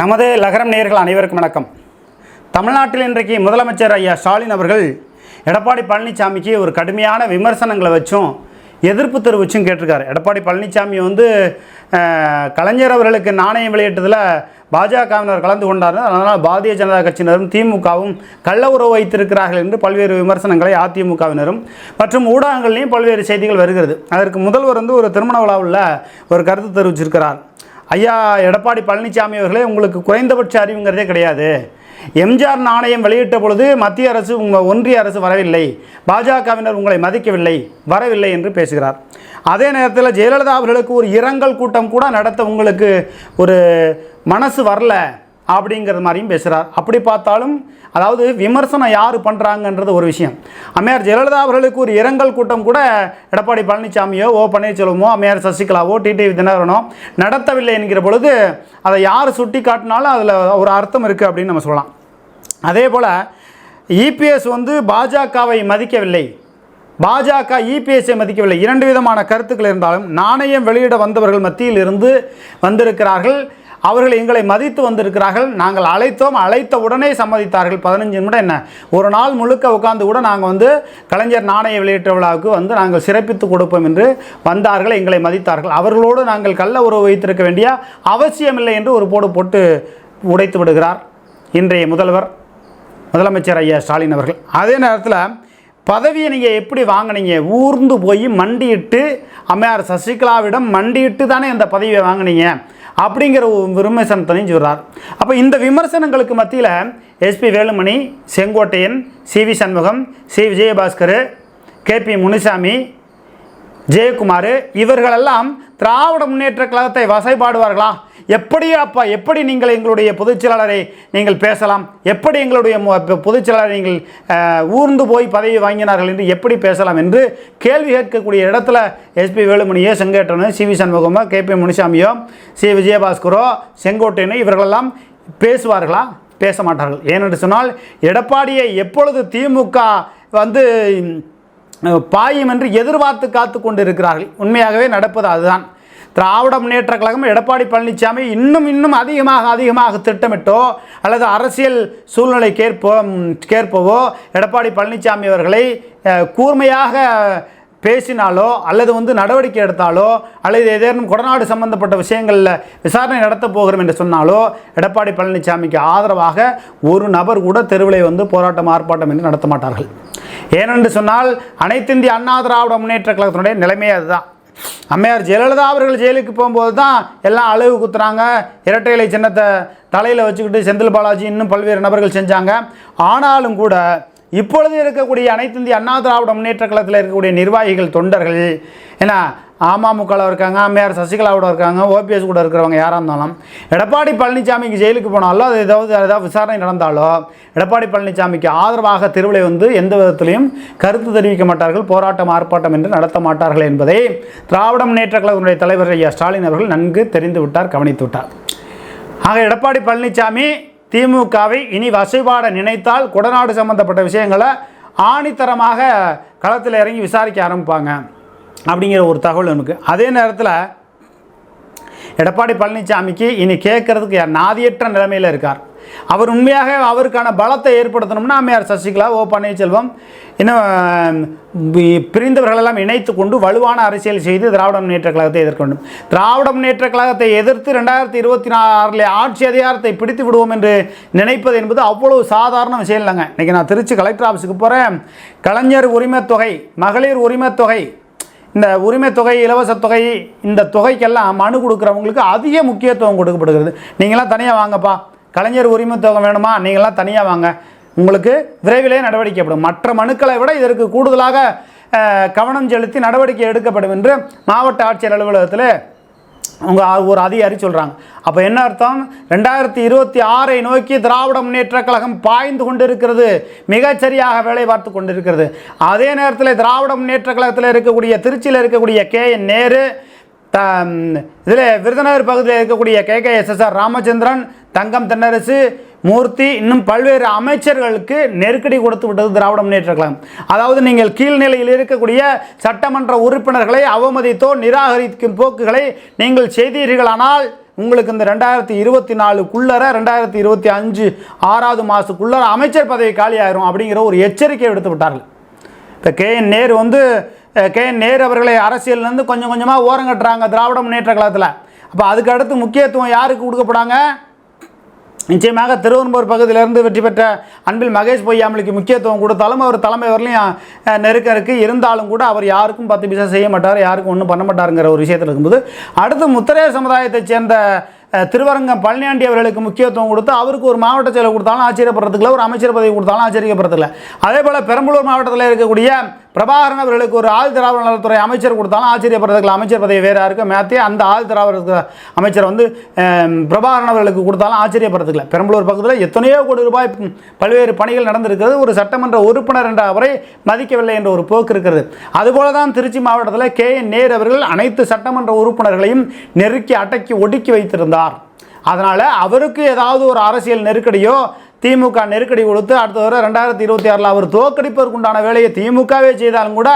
நமது லகரம் நேயர்கள் அனைவருக்கும் வணக்கம். தமிழ்நாட்டில் இன்றைக்கு முதலமைச்சர் ஐயா ஸ்டாலின் அவர்கள் எடப்பாடி பழனிசாமிக்கு ஒரு கடுமையான விமர்சனங்களை வச்சும் எதிர்ப்பு தெரிவிச்சும் கேட்டிருக்காரு. எடப்பாடி பழனிசாமி வந்து கலைஞர் அவர்களுக்கு நாணயம் வெளியிட்டதில் பாஜகவினர் கலந்து கொண்டார் அதனால் பாரதிய ஜனதா கட்சியினரும் திமுகவும் கள்ள உறவு வைத்திருக்கிறார்கள் என்று பல்வேறு விமர்சனங்களை அதிமுகவினரும் மற்றும் ஊடகங்கள்லையும் பல்வேறு செய்திகள் வருகிறது. அதற்கு முதல்வர் வந்து ஒரு திருமண விழாவில் ஒரு கருத்து தெரிவிச்சிருக்கிறார். ஐயா எடப்பாடி பழனிசாமி அவர்களே உங்களுக்கு குறைந்தபட்ச அறிவுங்கிறதே கிடையாது. எம்ஜிஆர் நாணயம் வெளியிட்ட பொழுது மத்திய அரசு உங்கள் ஒன்றிய அரசு வரவில்லை. பாஜகவினர் உங்களை மதிக்கவில்லை வரவில்லை என்று பேசுகிறார். அதே நேரத்தில் ஜெயலலிதா அவர்களுக்கு ஒரு இரங்கல் கூட்டம் கூட நடத்த உங்களுக்கு ஒரு மனசு வரல. அப்படிங்கிற மாதிரியும் பேசுகிறார் அப்படி பார்த்தாலும் அதாவது விமர்சனம் யார் பண்ணுறாங்கன்றது ஒரு விஷயம். அம்மையார் ஜெயலலிதா அவர்களுக்கு ஒரு இரங்கல் கூட்டம் கூட எடப்பாடி பழனிசாமியோ ஓ பன்னீர்செல்வமோ அம்மையார் சசிகலாவோ டிடிவி தினகரனோ நடத்தவில்லை என்கிற பொழுது அதை யார் சுட்டி காட்டினாலும் அதில் ஒரு அர்த்தம் இருக்குது அப்படின்னு நம்ம சொல்லலாம். அதே போல் இபிஎஸ் வந்து பாஜகவை மதிக்கவில்லை. பாஜக இபிஎஸ்ஐ மதிக்கவில்லை. இரண்டு விதமான கருத்துக்கள் இருந்தாலும் நாணயம் வெளியிட வந்தவர்கள் மத்தியில் இருந்து வந்திருக்கிறார்கள். அவர்கள் எங்களை மதித்து வந்திருக்கிறார்கள். நாங்கள் அழைத்தோம். அழைத்த உடனே சம்மதித்தார்கள். பதினஞ்சு நிமிடம் என்ன? ஒரு நாள் முழுக்க உட்கார்ந்து கூட நாங்கள் வந்து கலைஞர் நாணய வெளியிட்ட விழாவுக்கு வந்து நாங்கள் சிறப்பித்து கொடுப்போம் என்று வந்தார்கள். எங்களை மதித்தார்கள். அவர்களோடு நாங்கள் கள்ள உறவு வைத்திருக்க வேண்டிய அவசியமில்லை என்று ஒரு போடு போட்டு உடைத்து விடுகிறார் இன்றைய முதல்வர் முதலமைச்சர் ஐயா ஸ்டாலின் அவர்கள். அதே நேரத்தில் பதவியை நீங்கள் எப்படி வாங்குனீங்க? ஊர்ந்து போய் மண்டியிட்டு அம்மையார் சசிகலாவிடம் மண்டியிட்டு தானே அந்த பதவியை வாங்கினீங்க? அப்படிங்கிற விமர்சனத்தையும் சொல்கிறார் அப்போ இந்த விமர்சனங்களுக்கு மத்தியில் SP Velumani Sengottaiyan C V Shanmugam C Vijayabaskar K P Munusamy Jayakumar இவர்களெல்லாம் திராவிட முன்னேற்ற கழகத்தை வசைபாடுவார்களா? எப்படி அப்பா எப்படி நீங்கள் எங்களுடைய பொதுச்செயலாளரை நீங்கள் பேசலாம்? எப்படி எங்களுடைய மு- நீங்கள் ஊர்ந்து போய் பதவி வாங்கினார்கள் என்று எப்படி பேசலாம் என்று கேள்வி கேட்கக்கூடிய இடத்துல எஸ்பி வேலுமணியோ செங்கோட்டையனோ சி வி சண்முகமோ கே பி முனிசாமியோ சி விஜயபாஸ்கரோ செங்கோட்டையனோ இவர்களெல்லாம் பேசுவார்களா? பேச மாட்டார்கள். ஏனென்று சொன்னால் எடப்பாடியை எப்பொழுது திமுக வந்து பாயும் என்று எதிர்பார்த்து காத்து கொண்டு இருக்கிறார்கள் உண்மையாகவே நடப்பது அதுதான். திராவிட முன்னேற்ற கழகம் எடப்பாடி பழனிசாமி இன்னும் இன்னும் அதிகமாக அதிகமாக திட்டமிட்டோ அல்லது அரசியல் சூழ்நிலை கேட்போ கேட்பவோ எடப்பாடி பழனிசாமி அவர்களை கூர்மையாக பேசினாலோ அல்லது வந்து நடவடிக்கை எடுத்தாலோ அல்லது ஏதேனும் கொடநாடு சம்பந்தப்பட்ட விஷயங்களில் விசாரணை நடத்த போகிறோம் என்று சொன்னாலோ எடப்பாடி பழனிசாமிக்கு ஆதரவாக ஒரு நபர் கூட தெருவிலே வந்து போராட்டம் ஆர்ப்பாட்டம் என்று நடத்த மாட்டார்கள். ஏனென்று சொன்னால் அனைத்திந்திய அண்ணா திராவிட முன்னேற்ற கழகத்தினுடைய நிலைமையே அதுதான். அம்மையார் ஜெயலலிதா அவர்கள் ஜெயிலுக்கு போகும்போது தான் எல்லாம் அளவு குத்துறாங்க. இரட்டை இலை சின்னத்தை தலையில் வச்சுக்கிட்டு செந்தில் பாலாஜி இன்னும் பல்வேறு நபர்கள் செஞ்சாங்க. ஆனாலும் கூட இப்பொழுது இருக்கக்கூடிய அனைத்து இந்திய அண்ணா திராவிட முன்னேற்ற கழகத்தில் இருக்கக்கூடிய நிர்வாகிகள் தொண்டர்கள் ஏன்னா அமமுகவில் இருக்காங்க அம்மையார் சசிகலாவோட இருக்காங்க ஓபிஎஸ் கூட இருக்கிறவங்க யாராக இருந்தாலும் எடப்பாடி பழனிசாமிக்கு ஜெயிலுக்கு போனாலோ அது ஏதாவது ஏதாவது விசாரணை நடந்தாலோ எடப்பாடி பழனிசாமிக்கு ஆதரவாக திருவிழை வந்து எந்த விதத்திலையும் கருத்து தெரிவிக்க மாட்டார்கள் போராட்டம் ஆர்ப்பாட்டம் என்று நடத்த மாட்டார்கள் என்பதை திராவிட முன்னேற்ற கழகத்தினுடைய தலைவர் ஐயா ஸ்டாலின் அவர்கள் நன்கு தெரிந்து விட்டார் கவனித்து விட்டார். ஆக எடப்பாடி பழனிசாமி திமுகவை இனி வசைபாட நினைத்தால் கொடநாடு சம்பந்தப்பட்ட விஷயங்களை ஆணித்தரமாக களத்தில் இறங்கி விசாரிக்க ஆரம்பிப்பாங்க. அப்படிங்கிற ஒரு தகவல் எனக்கு அதே நேரத்தில் எடப்பாடி பழனிசாமிக்கு இனி கேட்குறதுக்கு நாதியற்ற நிலைமையில் இருக்கார். அவர் உண்மையாக அவருக்கான பலத்தை ஏற்படுத்தணும்னா அம்மையார் சசிகலா ஓ பன்னீர்செல்வம் இன்னும் பிரிந்தவர்களெல்லாம் இணைத்து கொண்டு வலுவான அரசியல் செய்து திராவிட முன்னேற்ற கழகத்தை எதிர்க்க வேண்டும். திராவிட முன்னேற்ற கழகத்தை எதிர்த்து ரெண்டாயிரத்தி இருபத்தி நாலில் ஆட்சி அதிகாரத்தை பிடித்து விடுவோம் என்று நினைப்பது என்பது அவ்வளவு சாதாரண விஷயம் இல்லைங்க. இன்றைக்கி நான் திருச்சி கலெக்டர் ஆஃபீஸுக்கு போகிறேன் கலைஞர் உரிமைத்தொகை மகளிர் உரிமைத் தொகை இந்த உரிமை தொகை இலவச தொகை இந்த தொகைக்கெல்லாம் மனு கொடுக்குறவங்களுக்கு அதிக முக்கியத்துவம் கொடுக்கப்படுகிறது. நீங்களாம் தனியாக வாங்கப்பா. கலைஞர் உரிமை தொகை வேணுமா? நீங்களாம் தனியாக வாங்க. உங்களுக்கு விரைவிலே நடவடிக்கை எடுக்கப்படும் மற்ற மனுக்களை விட இதற்கு கூடுதலாக கவனம் செலுத்தி நடவடிக்கை எடுக்கப்படும் என்று மாவட்ட ஆட்சியர் அலுவலகத்தில் உங்கள் ஒரு அதிகாரி சொல்கிறாங்க அப்போ என்ன அர்த்தம்? ரெண்டாயிரத்தி இருபத்தி ஆறை நோக்கி திராவிட முன்னேற்ற கழகம் பாய்ந்து கொண்டிருக்கிறது. மிகச்சரியாக வேலை பார்த்து கொண்டிருக்கிறது. அதே நேரத்தில் திராவிட முன்னேற்ற கழகத்தில் இருக்கக்கூடிய திருச்சியில் இருக்கக்கூடிய கே. என். நேரு இதில் விருதுநகர் பகுதியில் இருக்கக்கூடிய K. K. SSR Ramachandran Thangam Thennarasu Moorthy இன்னும் பல்வேறு அமைச்சர்களுக்கு நெருக்கடி கொடுத்து விட்டது திராவிட முன்னேற்ற கழகம். அதாவது நீங்கள் கீழ்நிலையில் இருக்கக்கூடிய சட்டமன்ற உறுப்பினர்களை அவமதித்தோ நிராகரிக்கும் போக்குகளை நீங்கள் செய்தீர்களானால் உங்களுக்கு இந்த ரெண்டாயிரத்தி இருபத்தி நாலுக்குள்ளர ரெண்டாயிரத்தி இருபத்தி அஞ்சு ஆறாவது மாதத்துக்குள்ளர அமைச்சர் பதவி காலியாயிரும் அப்படிங்கிற ஒரு எச்சரிக்கை விடுத்து விட்டார்கள். இப்போ கே என் நேரு வந்து கே என் நேரு அவர்களை அரசியல்லேருந்து கொஞ்சம் கொஞ்சமாக ஓரங்கட்டுறாங்க திராவிட முன்னேற்ற கழகத்தில். அப்போ அதுக்கு அடுத்து முக்கியத்துவம் யாருக்கு கொடுக்கப்படாங்க? நிச்சயமாக திருவெரும்பூர் பகுதியிலிருந்து வெற்றி பெற்ற அன்பில் மகேஷ் பொய்யாமலுக்கு முக்கியத்துவம் கொடுத்தாலும் அவர் தலைமை வரலையும் நெருக்கம் இருக்குது இருந்தாலும் கூட அவர் யாருக்கும் பத்து பைசா செய்ய மாட்டார் யாருக்கும் ஒன்றும் பண்ண மாட்டாருங்கிற ஒரு விஷயத்தில் இருக்கும்போது அடுத்து முத்தரைய சமுதாயத்தைச் சேர்ந்த திருவரங்கம் பழனியாண்டி அவர்களுக்கு முக்கியத்துவம் கொடுத்து அவருக்கு ஒரு மாவட்ட செயலர் கொடுத்தாலும் ஆச்சரியப்படுறதுக்குல ஒரு அமைச்சர் பதவி கொடுத்தாலும் ஆச்சரியப்படுறதுல அதே போல் பெரம்பலூர் மாவட்டத்தில் இருக்கக்கூடிய பிரபாகரன் அவர்களுக்கு ஒரு ஆள் திராவிட நலத்துறை அமைச்சர் கொடுத்தாலும் ஆச்சரியப்படுறதுக்கு அமைச்சர் பதவி வேறு யாருக்கு? மேத்தே அந்த ஆள் திராவிட அமைச்சர் வந்து பிரபாகரன் அவர்களுக்கு கொடுத்தாலும் ஆச்சரியப்படுறதுக்கு பெரம்பலூர் பக்கத்தில் எத்தனையோ கோடி ரூபாய் பல்வேறு பணிகள் நடந்திருக்கிறது. ஒரு சட்டமன்ற உறுப்பினர் என்ற அவரை மதிக்கவில்லை என்ற ஒரு போக்கு இருக்கிறது. அதுபோல தான் திருச்சி மாவட்டத்தில் கே. என். நேர் அவர்கள் அனைத்து சட்டமன்ற உறுப்பினர்களையும் நெருக்கி அடக்கி ஒடுக்கி வைத்திருந்தார். அதனால் அவருக்கு ஏதாவது ஒரு அரசியல் நெருக்கடியோ திமுக நெருக்கடி கொடுத்து அடுத்த வர ரெண்டாயிரத்தி இருபத்தி ஆறில் அவர் தோக்கடிப்பதற்குண்டான வேலையை திமுகவே செய்தாலும் கூட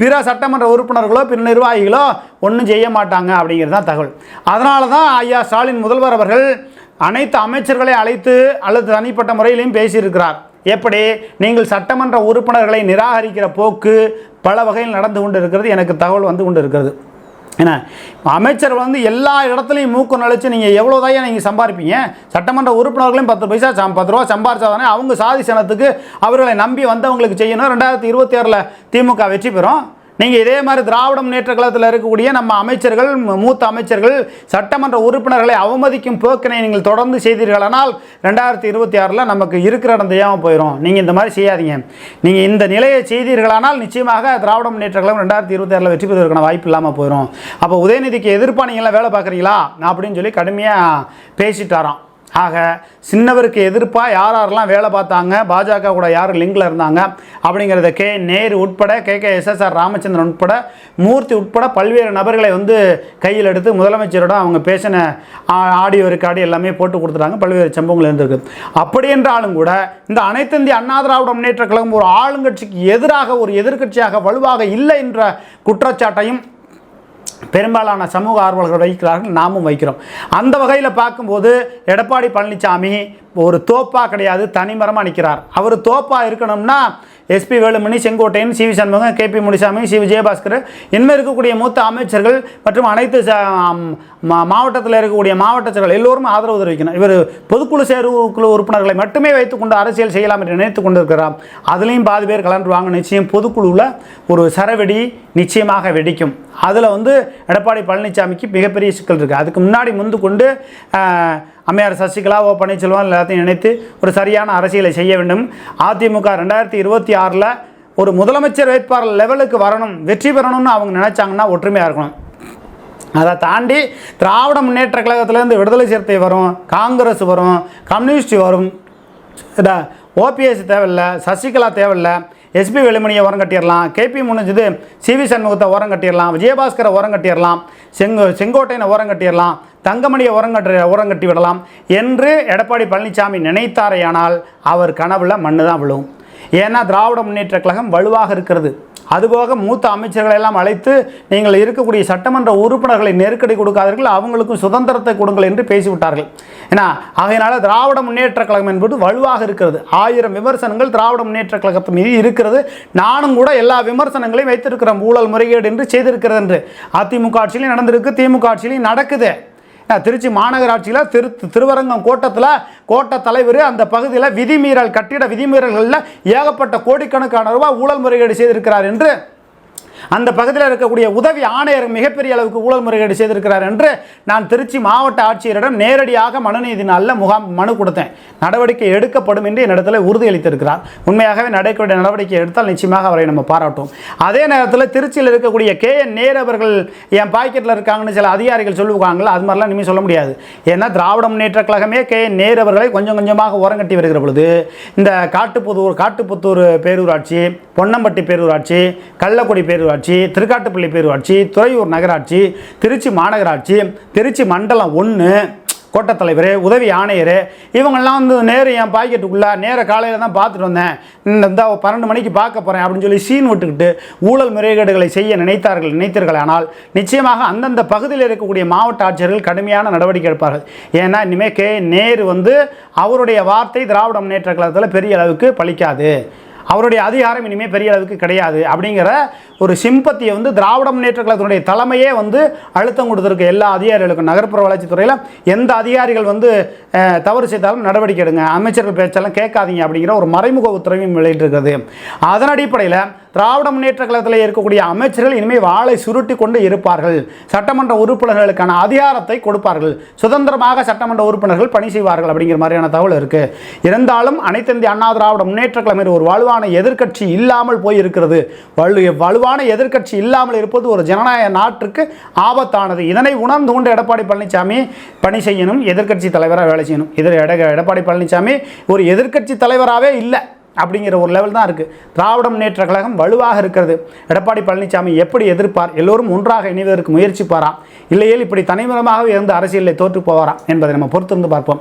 பிற சட்டமன்ற உறுப்பினர்களோ பிற நிர்வாகிகளோ ஒன்றும் செய்ய மாட்டாங்க அப்படிங்கிறது தான் தகவல். அதனால தான் ஐயா ஸ்டாலின் முதல்வர் அவர்கள் அனைத்து அமைச்சர்களை அழைத்து அல்லது தனிப்பட்ட முறையிலையும் பேசியிருக்கிறார். எப்படி? நீங்கள் சட்டமன்ற உறுப்பினர்களை நிராகரிக்கிற போக்கு பல வகையில் நடந்து கொண்டு இருக்கிறது எனக்கு தகவல் வந்து கொண்டு இருக்கிறது ஏன்னா அமைச்சர் வந்து எல்லா இடத்துலையும் மூக்கம் நுழைச்சு நீங்கள் எவ்வளோ தான் நீங்கள் சம்பாதிப்பீங்க சட்டமன்ற உறுப்பினர்களையும் பத்து பைசா சம் பத்து ரூபா சம்பாரிச்சாதானே அவங்க சாதி சனத்துக்கு அவர்களை நம்பி வந்தவங்களுக்கு செய்யணும். ரெண்டாயிரத்தி இருபத்தி ஆறில் திமுக வெற்றி பெறும். நீங்கள் இதே மாதிரி திராவிட முன்னேற்ற கழகத்தில் இருக்கக்கூடிய நம்ம அமைச்சர்கள் மூத்த அமைச்சர்கள் சட்டமன்ற உறுப்பினர்களை அவமதிக்கும் போக்கினை நீங்கள் தொடர்ந்து செய்தீர்களானால் ரெண்டாயிரத்தி இருபத்தி ஆறில் நமக்கு இருக்கிற இடம் தெரியாமல் போயிடும் நீங்கள் இந்த மாதிரி செய்யாதீங்க. நீங்கள் இந்த நிலையை செய்தீர்களானால் நிச்சயமாக திராவிட முன்னேற்ற கழகம் ரெண்டாயிரத்தி இருபத்தி ஆறில் வெற்றி பெறுவதற்கான வாய்ப்பு இல்லாமல் போயிடும் அப்போ உதயநிதிக்கு எதிர்ப்பா நீங்களாம் வேலை பார்க்குறீங்களா? அப்படின்னு சொல்லி கடுமையாக பேசிட்டாராம் ஆக சின்னவருக்கு எதிர்ப்பாக யார் யாரெல்லாம் வேலை பார்த்தாங்க பாஜக கூட யார் லிங்கில் இருந்தாங்க அப்படிங்கிறத கே. நேரு உட்பட கே. கே. எஸ்எஸ்ஆர் ராமச்சந்திரன் உட்பட மூர்த்தி உட்பட பல்வேறு நபர்களை வந்து கையில் எடுத்து முதலமைச்சரோட அவங்க பேசின ஆ- ஆடியோ ரெக்கார்டு எல்லாமே போட்டு கொடுத்துட்டாங்க. பல்வேறு சம்பவங்கள் இருந்திருக்கு. அப்படி என்றாலும் கூட இந்த அனைத்து இந்திய அண்ணா திராவிட முன்னேற்ற கழகம் ஒரு ஆளுங்கட்சிக்கு எதிராக ஒரு எதிர்க்கட்சியாக வலுவாக இல்லை என்ற குற்றச்சாட்டையும் பெரும்பாலான சமூக ஆர்வலர்கள் வைக்கிறார்கள் நாமும் வைக்கிறோம். அந்த வகையில் பார்க்கும்போது எடப்பாடி பழனிசாமி ஒரு தோப்பா கிடையாது தனிமரமாக நிற்கிறார் அவர் தோப்பா இருக்கணும்னா SP Velumani Sengottaiyan C V Shanmugam K P Munisamy C Vijayabaskar இனிமேல் இருக்கக்கூடிய மூத்த அமைச்சர்கள் மற்றும் அனைத்து மா- மாவட்டத்தில் இருக்கக்கூடிய மாவட்ட செயலர்கள் எல்லோரும் ஆதரவு தெரிவிக்கணும். இவர் பொதுக்குழு சேர்வுக்குழு உறுப்பினர்களை மட்டுமே வைத்துக்கொண்டு அரசியல் செய்யலாம் என்று நினைத்து கொண்டிருக்கிறார். அதுலேயும் பாதி பேர் கலந்துருவாங்க நிச்சயம் பொதுக்குழுவில் ஒரு சரவெடி நிச்சயமாக வெடிக்கும். அதில் வந்து எடப்பாடி பழனிசாமிக்கு மிகப்பெரிய சிக்கல் இருக்குது அதுக்கு முன்னாடி முந்து கொண்டு அம்மையார் சசிகலா ஓ பன்னீர்செல்வம் எல்லாத்தையும் இணைத்து ஒரு சரியான அரசியலை செய்ய வேண்டும். அதிமுக ரெண்டாயிரத்தி இருபத்தி ஆறில் ஒரு முதலமைச்சர் வேட்பாளர் லெவலுக்கு வரணும் வெற்றி பெறணும்னு அவங்க நினச்சாங்கன்னா ஒற்றுமையாக இருக்கணும். அதை தாண்டி திராவிட முன்னேற்ற கழகத்திலேருந்து விடுதலை சிறுத்தை வரும் காங்கிரஸ் வரும் கம்யூனிஸ்ட் வரும். ஓபிஎஸ் தேவையில்ல சசிகலா தேவையில்ல எஸ்பி வேலுமணியை ஓரம் கட்டிடலாம். கேபி முடிஞ்சது சிவி சண்முகத்தை ஓரம் கட்டிடலாம். விஜயபாஸ்கரை ஓரம் கட்டிடலாம். செங்கோ செங்கோட்டையனை ஓரம் கட்டிடலாம். தங்கமணியை உரங்கற்ற உரம் கட்டி விடலாம் என்று எடப்பாடி பழனிசாமி நினைத்தாரேயானால் அவர் கனவில் மண்ணு தான் விழுவும் ஏன்னா திராவிட முன்னேற்ற கழகம் வலுவாக இருக்கிறது. அதுபோக மூத்த அமைச்சர்களை எல்லாம் அழைத்து நீங்கள் இருக்கக்கூடிய சட்டமன்ற உறுப்பினர்களை நெருக்கடி கொடுக்காதீர்கள் அவங்களுக்கும் சுதந்திரத்தை கொடுங்கள் என்று பேசிவிட்டார்கள். ஏன்னா ஆகையினால திராவிட முன்னேற்ற கழகம் என்பது வலுவாக இருக்கிறது. ஆயிரம் விமர்சனங்கள் திராவிட முன்னேற்ற கழகத்து மீது இருக்கிறது. நானும் கூட எல்லா விமர்சனங்களையும் வைத்திருக்கிறேன். ஊழல் முறைகேடு என்று செய்திருக்கிறது என்று அதிமுக ஆட்சியிலையும் நடந்திருக்கு திமுக ஆட்சியிலையும் நடக்குது. திருச்சி மாநகராட்சியில் திரு திருவரங்கம் கோட்டத்தில் கோட்ட தலைவர் அந்த பகுதியில் விதிமீறல் கட்டிட விதிமீறல்களில் ஏகப்பட்ட கோடிக்கணக்கான ரூபாய் ஊழல் முறைகேடு செய்திருக்கிறார் என்று அந்த பகுதியில் இருக்கக்கூடிய உதவி ஆணையர் மிகப்பெரிய அளவுக்கு ஊழல் முறைகேடு செய்திருக்கிறார் என்று நான் திருச்சி மாவட்ட ஆட்சியரிடம் நேரடியாக மனுநீதி நாளில் முகாம் மனு கொடுத்தேன். நடவடிக்கை எடுக்கப்படும் என்று என்னிடத்தில் உறுதியளித்திருக்கிறார். உண்மையாகவே நடக்கக்கூடிய நடவடிக்கை எடுத்தால் நிச்சயமாக அவரை நம்ம பாராட்டும் அதே நேரத்தில் திருச்சியில் இருக்கக்கூடிய கே என் நேர் அவர்கள் என் பாக்கெட்டில் இருக்காங்கன்னு சில அதிகாரிகள் சொல்லுவாங்களா அது மாதிரிலாம் இனிமேல் சொல்ல முடியாது. ஏன்னா திராவிட முன்னேற்ற கழகமே கே என் நேர் அவர்களை கொஞ்சம் கொஞ்சமாக ஓரங்கட்டி வருகிற பொழுது இந்த காட்டுப்புதூர் காட்டுப்புத்தூர் பேரூராட்சி பொன்னம்பட்டி பேரூராட்சி கள்ளக்குடி பேரூராட்சி திருக்காட்டுப்பள்ளி பேரூராட்சி துறையூர் நகராட்சி திருச்சி மாநகராட்சி திருச்சி மண்டலம் ஒன்று கோட்டத்தலைவர் உதவி ஆணையர் இவங்கெல்லாம் வந்து நேரு என் பாக்கெட்டுக்குள்ளே நேர காலையில் தான் பார்த்துட்டு வந்தேன். இந்த இந்த பன்னெண்டு மணிக்கு பார்க்க போகிறேன் அப்படின்னு சொல்லி சீன் விட்டுக்கிட்டு ஊழல் முறைகேடுகளை செய்ய நினைத்தார்கள் நினைத்தீர்கள். ஆனால் நிச்சயமாக அந்தந்த பகுதியில் இருக்கக்கூடிய மாவட்ட ஆட்சியர்கள் கடுமையான நடவடிக்கை எடுப்பார்கள். ஏன்னா இனிமேல் கே நேரு வந்து அவருடைய வார்த்தை திராவிட முன்னேற்ற கழகத்தில் பெரிய அளவுக்கு பலிக்காது அவருடைய அதிகாரம் இனிமேல் பெரிய அளவுக்கு கிடையாது அப்படிங்கிற ஒரு சிம்பத்தியை வந்து திராவிட முன்னேற்ற கழகத்தினுடைய தலைமையே வந்து அழுத்தம் கொடுத்துருக்கு எல்லா அதிகாரிகளுக்கும். நகர்ப்புற வளர்ச்சித்துறையில் எந்த அதிகாரிகள் வந்து தவறு செய்தாலும் நடவடிக்கை எடுங்க. அமைச்சர்கள் பேச்செல்லாம் கேட்காதீங்க அப்படிங்கிற ஒரு மறைமுக உத்தரவையும் வெளியிட்டிருக்கிறது. அதன் அடிப்படையில் திராவிட முன்னேற்ற கழகத்தில் இருக்கக்கூடிய அமைச்சர்கள் இனிமேல் வாளை சுருட்டி கொண்டு இருப்பார்கள். சட்டமன்ற உறுப்பினர்களுக்கான அதிகாரத்தை கொடுப்பார்கள். சுதந்திரமாக சட்டமன்ற உறுப்பினர்கள் பணி செய்வார்கள் அப்படிங்கிற மாதிரியான தகவல் இருக்குது இருந்தாலும் அனைத்து இந்திய அண்ணா திராவிட முன்னேற்ற கழகம் ஒரு வலுவான எதிர்க்கட்சி இல்லாமல் போய் இருக்கிறது வலு வலுவான எதிர்க்கட்சி இல்லாமல் இருப்பது ஒரு ஜனநாயக நாட்டுக்கு ஆபத்தானது. இதனை உணர்ந்து கொண்டு எடப்பாடி பழனிசாமி பணி செய்யணும் எதிர்க்கட்சி தலைவராக வேலை செய்யணும். இதில் எடப்பாடி பழனிசாமி ஒரு எதிர்க்கட்சி தலைவராகவே இல்லை. அப்படிங்கிற ஒரு லெவல் தான் இருக்குது திராவிட முன்னேற்ற கழகம் வலுவாக இருக்கிறது. எடப்பாடி பழனிசாமி எப்படி எதிர்ப்பார்? எல்லோரும் ஒன்றாக இணைவதற்கு முயற்சிப்பாராம் இல்லையேல் இப்படி தனிமரமாகவே இருந்து அரசியலில் தோற்று போவாராம் என்பதை நம்ம பொறுத்திருந்து பார்ப்போம்.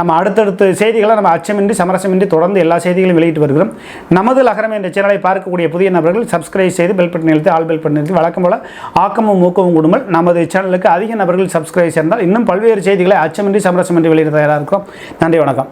நம்ம அடுத்தடுத்த செய்திகளை நம்ம அச்சமின்றி சமரசமின்றி தொடர்ந்து எல்லா செய்திகளையும் வெளியிட்டு வருகிறோம். நமது லகரம் என்ற சேனலை பார்க்கக்கூடிய புதிய நபர்கள் சப்ஸ்கிரைப் செய்து பெல் பட்டன் எழுத்து ஆல் பெல் பட்டன் வழக்கம் போல ஆக்கமும் ஊக்கமும் கொடுமல் நமது சேனலுக்கு அதிக நபர்கள் சப்ஸ்கிரைப் செய்தால் இன்னும் பல்வேறு செய்திகளை அச்சமின்றி சமரசமின்றி வெளியிட தயாராக இருக்கிறோம். நன்றி வணக்கம்.